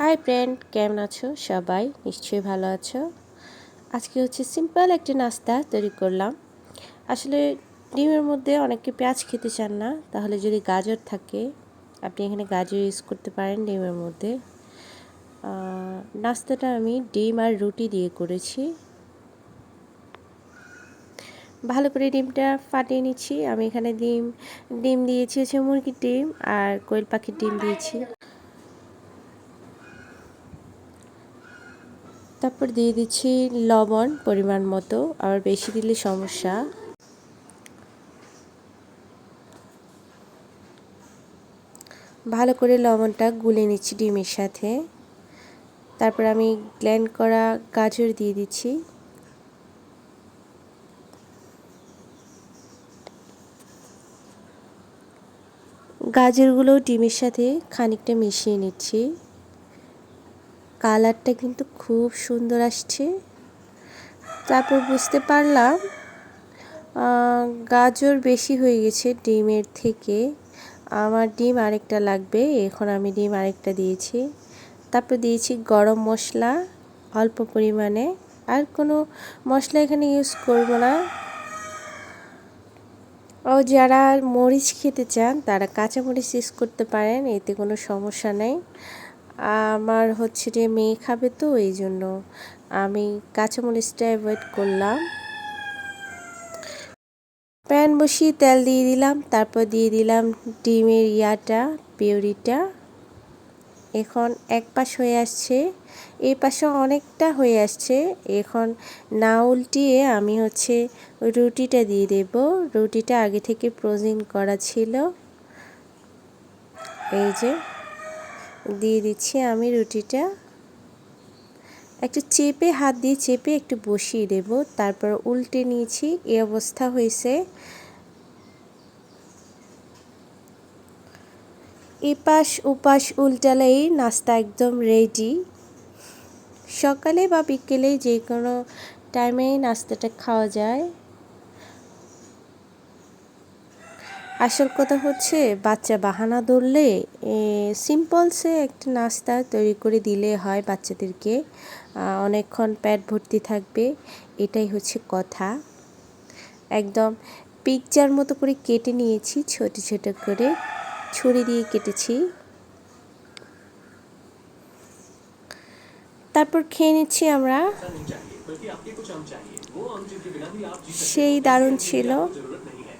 Hi friend কেমন আছো? সবাই নিশ্চয়ই ভালো আছো। আজকে হচ্ছে সিম্পল একটি নাস্তা তৈরি করলাম। আসলে ডিমের মধ্যে অনেকে পেঁয়াজ খেতে চান না, তাহলে যদি গাজর থাকে, আপনি এখানে গাজর ইউজ করতে পারেন ডিমের মধ্যে। নাস্তাটা আমি ডিম আর রুটি দিয়ে করেছি। ভালো করে ডিমটা ফাটিয়ে নিচ্ছি। আমি এখানে ডিম ডিম দিয়েছি হচ্ছে মুরগির ডিম আর কোয়েল পাখির ডিম দিয়েছি। তারপর দিয়ে দিচ্ছি লবণ পরিমাণ মতো, আবার বেশি দিলে সমস্যা। ভালো করে লবণটা গুলে নিচ্ছি ডিমের সাথে। তারপর আমি গ্ল্যান্ড করা গাজর দিয়ে দিচ্ছি। গাজরগুলো ডিমের সাথে খানিকটা মিশিয়ে নিচ্ছি। কালারটা কিন্তু খুব সুন্দর আসছে। তারপর বুঝতে পারলাম গাজর বেশি হয়ে গেছে ডিমের থেকে। আমার ডিম আরেকটা লাগবে, এখন আমি ডিম আরেকটা দিয়েছি। তারপর দিয়েছি গরম মশলা, অল্প পরিমাণে। আর কোনো মশলা এখানে ইউজ করব না। ও, যারা মরিচ খেতে চান, তারা কাঁচা মরিচ ইউজ করতে পারেন, এতে কোনো সমস্যা নেই। আমার হচ্ছে যে মেয়ে খাবে তো, এই জন্য আমি কাঁচামরিচটা অ্যাভয়েড করলাম। প্যান বসিয়ে তেল দিয়ে দিলাম, তারপর দিয়ে দিলাম ডিমের ইয়াটা, পিউরিটা। এখন এক পাশ হয়ে আসছে, এই পাশে অনেকটা হয়ে আসছে। এখন না উল্টিয়ে আমি হচ্ছে রুটিটা দিয়ে দেব। রুটিটা আগে থেকে প্রোজিন করা ছিল। এই যে দিয়ে দিচ্ছি আমি রুটিটা। একটু চেপে, হাত দিয়ে চেপে একটু বসিয়ে দেব। তারপর উল্টে নিয়েছি এই অবস্থা হয়েছে। এপাশ ওপাশ উল্টালেই নাস্তা একদম রেডি সকালে বা বিকেলে যে কোনো টাইমেই নাস্তাটা খাওয়া যায়। আসল কথা হচ্ছে বাচ্চা বাহানা ধরলে সিম্পলসে একটা নাস্তা তৈরি করে দিলে হয় বাচ্চাদেরকে। অনেকক্ষণ প্যাট ভর্তি থাকবে এটাই হচ্ছে কথা। একদম পিকচার মতো করে কেটে নিয়েছি ছোট ছোট করে। ছুরি দিয়ে কেটেছি। তারপর খেয়ে নিচ্ছি আমরা। সেই দারুণ ছিল।